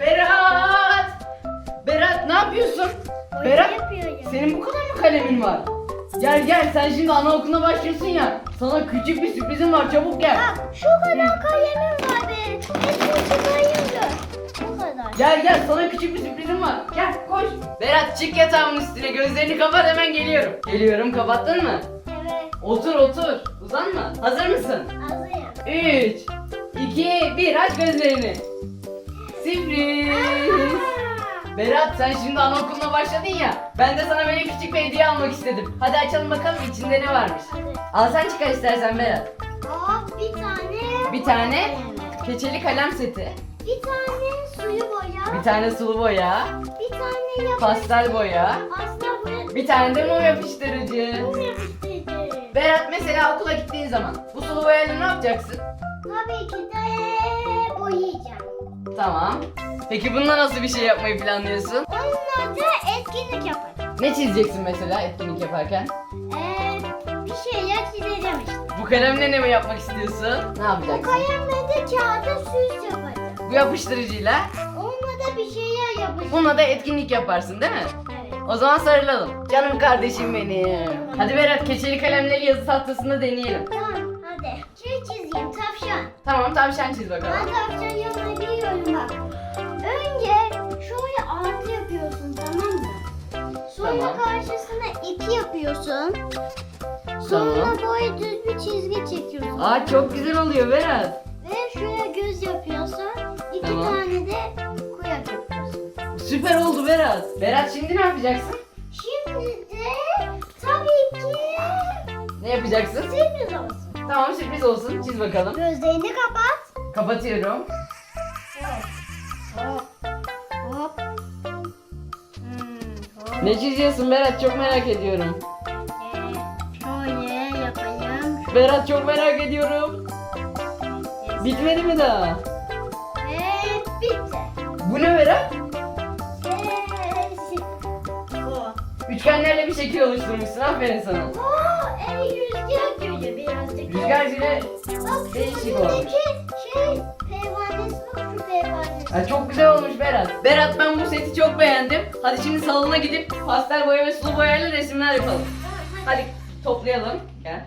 Berat! Berat ne yapıyorsun? Hoca Berat yapıyor ya. senin bu kadar mı kalemin var? Gel gel sen şimdi anaokuluna başlıyorsun ya. Sana küçük bir sürprizim var çabuk gel. Bak şu kadar kalemim var be. Hepsini çıkarayım da. Bu kadar. Gel gel sana küçük bir sürprizim var. Gel koş. Berat çık yatağımın üstüne gözlerini kapat hemen geliyorum. Geliyorum kapattın mı? Evet. Otur otur. Uzanma. Hazır mısın? Hazırım. 3 2 1 aç gözlerini. Sürpriz. Berat sen şimdi anaokuluna başladın ya. Ben de sana böyle küçük bir hediye almak istedim. Hadi açalım bakalım içinde ne varmış. Hadi. Al sen çıkar istersen Berat. Hop bir tane. Bir tane keçeli kalem seti. Bir tane suyu boya. Bir tane sulu boya. Bir tane yapış. Pastel boya. Pastel boya. Bir tane de mum yapıştırıcı. Mum yapıştırıcı. Berat mesela okula gittiğin zaman bu sulu boyayla ne yapacaksın? Tabii ki de. Tamam. Peki bununla nasıl bir şey yapmayı planlıyorsun? Onunla da etkinlik yapacağım. Ne çizeceksin mesela etkinlik yaparken? Ee, bir şeyler çizeceğim işte. Bu kalemle ne mi yapmak istiyorsun? Ne Bu yapacaksın? kalemle de kağıda süs yapacağım. Bu yapıştırıcıyla Onunla da bir şeyler yapacağım. bununla da etkinlik yaparsın değil mi? Evet. O zaman sarılalım. Canım kardeşim benim. Hadi Berat keçeli kalemleri yazı tahtasında deneyelim. Tamam hadi. Şey çizeyim tavşan. Tamam tavşan çiz bakalım. Ben tavşan yanına bak. Önce şöyle artı yapıyorsun tamam mı? Sonra Tamam. karşısına iki yapıyorsun. Tamam. Sonra böyle düz bir çizgi çekiyorsun. Aa çok güzel oluyor Berat. Ve şuraya göz yapıyorsun. İki Tamam. tane de kuyak yapıyorsun. Süper oldu Berat. Berat şimdi ne yapacaksın? Şimdi de tabii ki Ne yapacaksın? sürpriz olsun. Tamam sürpriz olsun. Çiz bakalım. Gözlerini kapat. Kapatıyorum. Hop. Hmm, hop. Ne çiziyorsun Berat? Çok merak ediyorum. Ee, şöyle yapayım. Berat çok merak ediyorum. Bitmedi mi daha? Ve bitti. Bu ne Berat? Üçgenlerle bir şekil oluşturmuşsun. Aferin sana. Oo, e, rüzgar geliyor birazcık. Rüzgar Bak değişik olmuş. şey Ha, çok güzel olmuş Berat. Berat ben bu seti çok beğendim. Hadi şimdi salona gidip pastel boya ve sulu boyayla resimler yapalım. Hadi toplayalım. Gel.